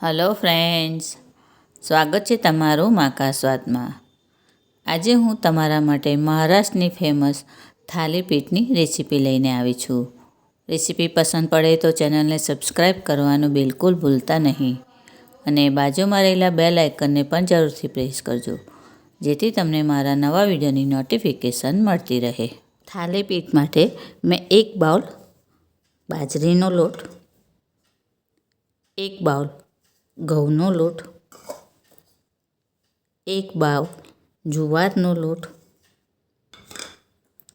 Hello friends, સ્વાગત છે તમારું માકા સ્વાદમાં. આજે હું તમારા માટે મહારાષ્ટ્રની ફેમસ થાલીપીઠની રેસીપી લઈને આવી છું. રેસીપી પસંદ પડે તો ચેનલને સબસ્ક્રાઈબ કરવાનું બિલકુલ ભૂલતા નહીં. અને બાજુમાં રહેલા બે લાઇકનને પણ જરૂરથી પ્રેસ કરજો, જેથી તમને મારા નવા વિડીયોની નોટિફિકેશન મળતી રહે. થાલીપીઠ માટે મેં એક બાઉલ બાજરીનો લોટ, એક બાઉલ ઘઉંનો લોટ, એક બાવ જુવારનો લોટ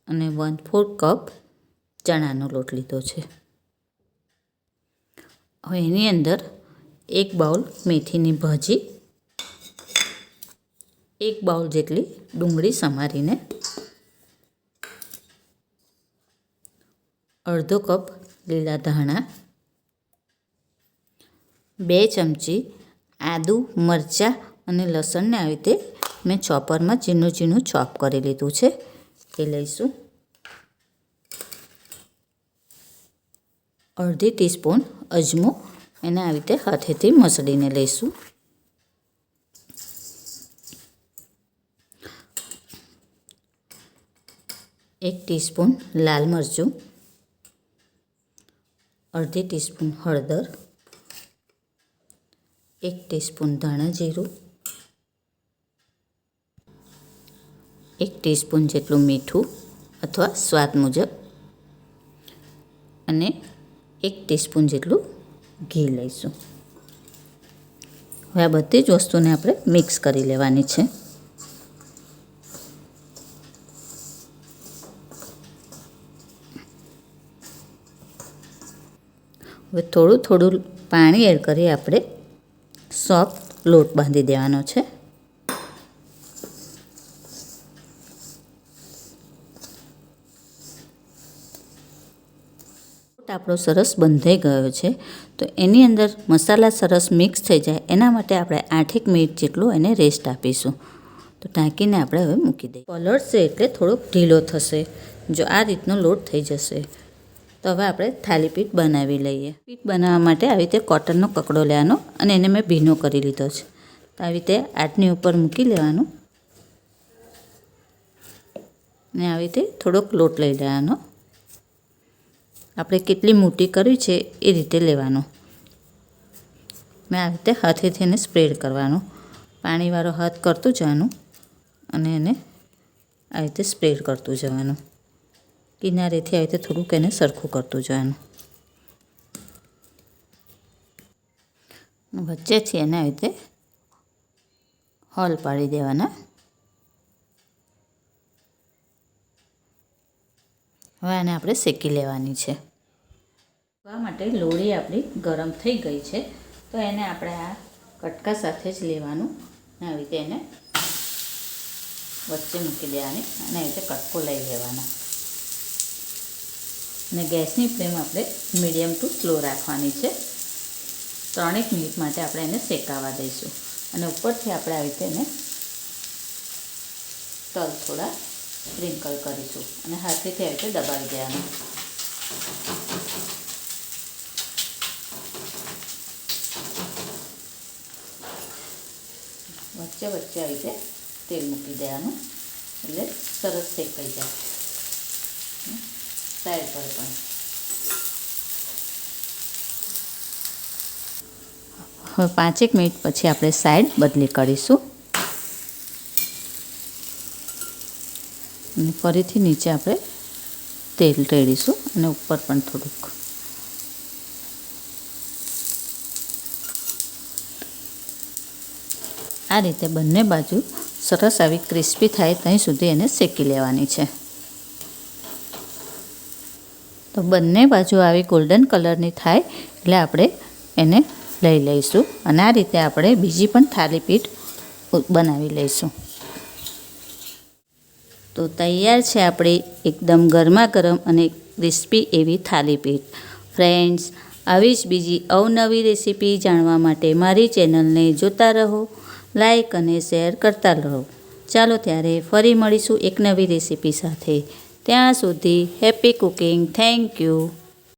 અને વન ફોર કપ ચણાનો લોટ લીધો છે. હવે એની અંદર એક બાઉલ મેથીની ભાજી, એક બાઉલ જેટલી ડુંગળી સમારીને અડધો કપ લીલા ધાણા બે ચમચી આદું, મરચાં અને લસણને આવી રીતે મેં ચોપરમાં ઝીણું ઝીણું ચોપ કરી લીધું છે. એ લઈશું. અડધી ટીસ્પૂન અજમો એને આવી રીતે હાથેથી મસળીને લઈશું. એક ટીસ્પૂન લાલ મરચું, અડધી ટીસ્પૂન હળદર એક ટીસ્પૂન ધાણા જીરું, એક ટીસ્પૂન જેટલું મીઠું અથવા સ્વાદ મુજબ અને એક ટીસ્પૂન જેટલું ઘી લઈશું. હવે આ બધી જ વસ્તુને આપણે મિક્સ કરી લેવાની છે. હવે થોડું થોડું પાણી એડ કરી આપણે સોફ્ટ લોટ બાંધી દેવાનો છે. આપણો સરસ બંધાઈ ગયો છે. તો એની અંદર મસાલા સરસ મિક્સ થઈ જાય. એના માટે આપણે આઠેક મિનિટ જેટલું એને રેસ્ટ આપીશું. તો ટાંકીને આપણે હવે મૂકી દઈએ. પલળશે એટલે થોડોક ઢીલો થશે. જો આ રીતનો લોટ થઈ જશે. તો હવે આપણે થાલીપીઠ બનાવી લઈએ. પીઠ બનાવવા માટે આવી રીતે કોટનનો કકડો લેવાનો અને એને મેં ભીનો કરી લીધો છે. તો આવી રીતે આટની ઉપર મૂકી લેવાનું. ને આવી રીતે થોડોક લોટ લઈ લેવાનો. આપણે કેટલી મોટી કરવી છે એ રીતે લેવાનો. મેં આવી રીતે હાથેથી એને સ્પ્રેડ કરવાનો. પાણીવાળો હાથ કરતું જવાનું અને એને આવી રીતે સ્પ્રેડ કરતું જવાનું. કિનારેથી આવી રીતે થોડુંક એને સરખું કરતું જવાનું વચ્ચેથી એને આવી રીતે હોલ પાડી દેવાના. હવે આને આપણે શેકી લેવાની છે. આ માટે લોળી આપણી ગરમ થઈ ગઈ છે. તો એને આપણે આ કટકા સાથે જ લેવાનું અને આવી રીતે એને વચ્ચે મૂકી દેવાની અને આવી રીતે કટકો લઈ લેવાનો. અને ગેસની ફ્લેમ આપણે મીડિયમ ટુ સ્લો રાખવાની છે. ત્રણેક મિનિટ માટે આપણે એને શેકાવા દઈશું. અને ઉપરથી આપણે આવી રીતે એને તલ થોડા સ્પ્રિંકલ કરીશું અને હાથેથી આવી રીતે દબાવી દેવાનું. વચ્ચે વચ્ચે આવી રીતે તેલ મૂકી દેવાનું. એટલે સરસ શેકાઈ જાય. સાઈડ પર પણ. હવે પાંચેક મિનિટ પછી આપણે સાઈડ બદલી કરીશું. અને ફરીથી નીચે આપણે તેલ રેડીશું અને ઉપર પણ થોડુંક. આ રીતે બંને બાજુ સરસ આવી ક્રિસ્પી થાય, ત્યાં સુધી એને શેકી લેવાની છે. તો બંને બાજુ આવી ગોલ્ડન કલરની થાય એટલે આપણે એને લઈ લઈશું. અને આ રીતે આપણે બીજી પણ થાલીપીઠ બનાવી લઈશું. તો તૈયાર છે આપણી એકદમ ગરમા ગરમ અને ક્રિસ્પી એવી થાલીપીઠ ફ્રેન્ડ્સ, આવી જ બીજી અવનવી રેસીપી જાણવા માટે મારી ચેનલને જોતા રહો, લાઈક અને શેર કરતા રહો. ચાલો ત્યારે ફરી મળીશું એક નવી રેસીપી સાથે. ત્યાં સુધી હેપી કુકિંગ. Thank you.